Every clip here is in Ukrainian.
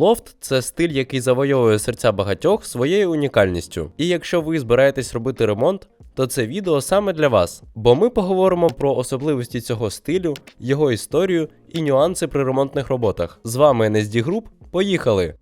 Лофт це стиль, який завойовує серця багатьох своєю унікальністю. І якщо ви збираєтесь робити ремонт, то це відео саме для вас, бо ми поговоримо про особливості цього стилю, його історію і нюанси при ремонтних роботах. З вами NSD Group. Поїхали!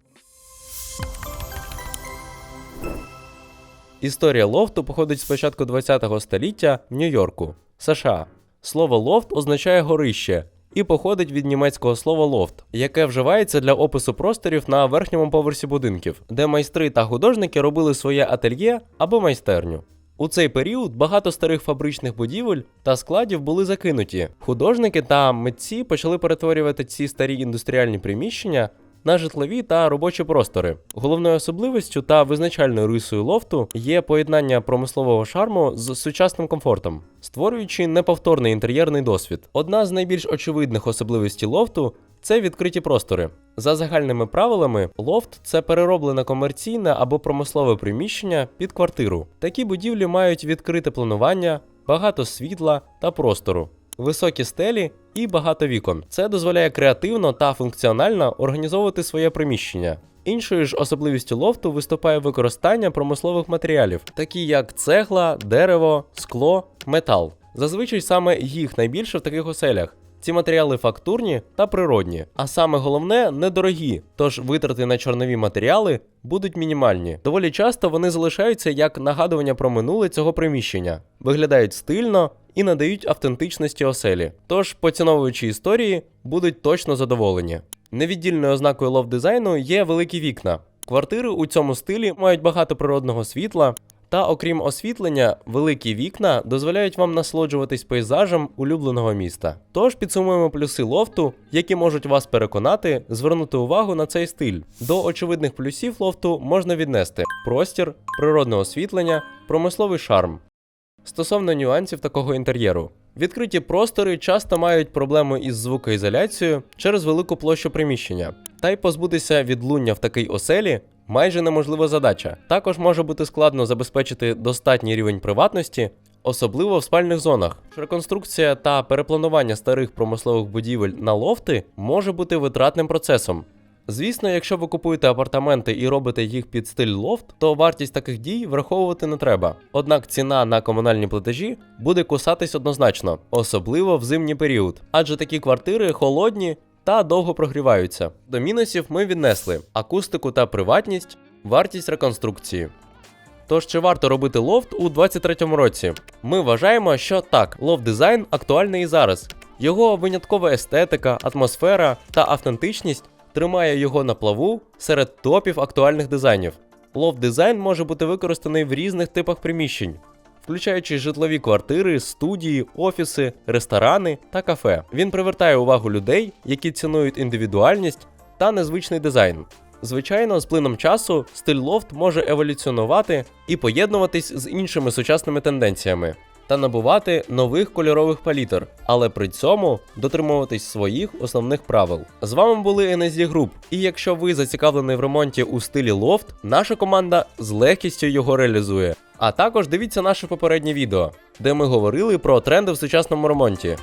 Історія лофту походить з початку ХХ століття в Нью-Йорку, США. Слово лофт означає горище і походить від німецького слова лофт, яке вживається для опису просторів на верхньому поверсі будинків, де майстри та художники робили своє ательє або майстерню. У цей період багато старих фабричних будівель та складів були закинуті. Художники та митці почали перетворювати ці старі індустріальні приміщення на житлові та робочі простори. Головною особливістю та визначальною рисою лофту є поєднання промислового шарму з сучасним комфортом, створюючи неповторний інтер'єрний досвід. Одна з найбільш очевидних особливостей лофту це відкриті простори. За загальними правилами, лофт це перероблене комерційне або промислове приміщення під квартиру. Такі будівлі мають відкрите планування, багато світла та простору високі стелі і багато вікон. Це дозволяє креативно та функціонально організовувати своє приміщення. Іншою ж особливістю лофту виступає використання промислових матеріалів, такі як цегла, дерево, скло, метал. Зазвичай саме їх найбільше в таких оселях. Ці матеріали фактурні та природні, а саме головне недорогі, тож витрати на чорнові матеріали будуть мінімальні. Доволі часто вони залишаються як нагадування про минуле цього приміщення, виглядають стильно і надають автентичності оселі. Тож, поціновуючи історії, будуть точно задоволені. Невіддільною ознакою лов дизайну є великі вікна. Квартири у цьому стилі мають багато природного світла, та окрім освітлення, великі вікна дозволяють вам насолоджуватись пейзажем улюбленого міста. Тож підсумуємо плюси лофту, які можуть вас переконати звернути увагу на цей стиль. До очевидних плюсів лофту можна віднести простір, природне освітлення, промисловий шарм. Стосовно нюансів такого інтер'єру. Відкриті простори часто мають проблему із звукоізоляцією через велику площу приміщення, та й позбутися відлуння в такій оселі майже неможлива задача. Також може бути складно забезпечити достатній рівень приватності, особливо в спальних зонах. Реконструкція та перепланування старих промислових будівель на лофти може бути витратним процесом. Звісно, якщо ви купуєте апартаменти і робите їх під стиль лофт, то вартість таких дій враховувати не треба. Однак ціна на комунальні платежі буде кусатись однозначно, особливо в зимній період, адже такі квартири холодні та довго прогріваються. До мінусів ми віднесли акустику та приватність, вартість реконструкції. Тож чи варто робити лофт у 23-му році? Ми вважаємо, що так, лофт дизайн актуальний і зараз. Його виняткова естетика, атмосфера та автентичність тримає його на плаву серед топів актуальних дизайнів. Лофт дизайн може бути використаний в різних типах приміщень, включаючи житлові квартири, студії, офіси, ресторани та кафе. Він привертає увагу людей, які цінують індивідуальність та незвичний дизайн. Звичайно, з плином часу стиль лофт може еволюціонувати і поєднуватись з іншими сучасними тенденціями та набувати нових кольорових палітр, але при цьому дотримуватись своїх основних правил. З вами були NSD Group, і якщо ви зацікавлений в ремонті у стилі лофт, наша команда з легкістю його реалізує. А також дивіться наше попереднє відео, де ми говорили про тренди в сучасному ремонті.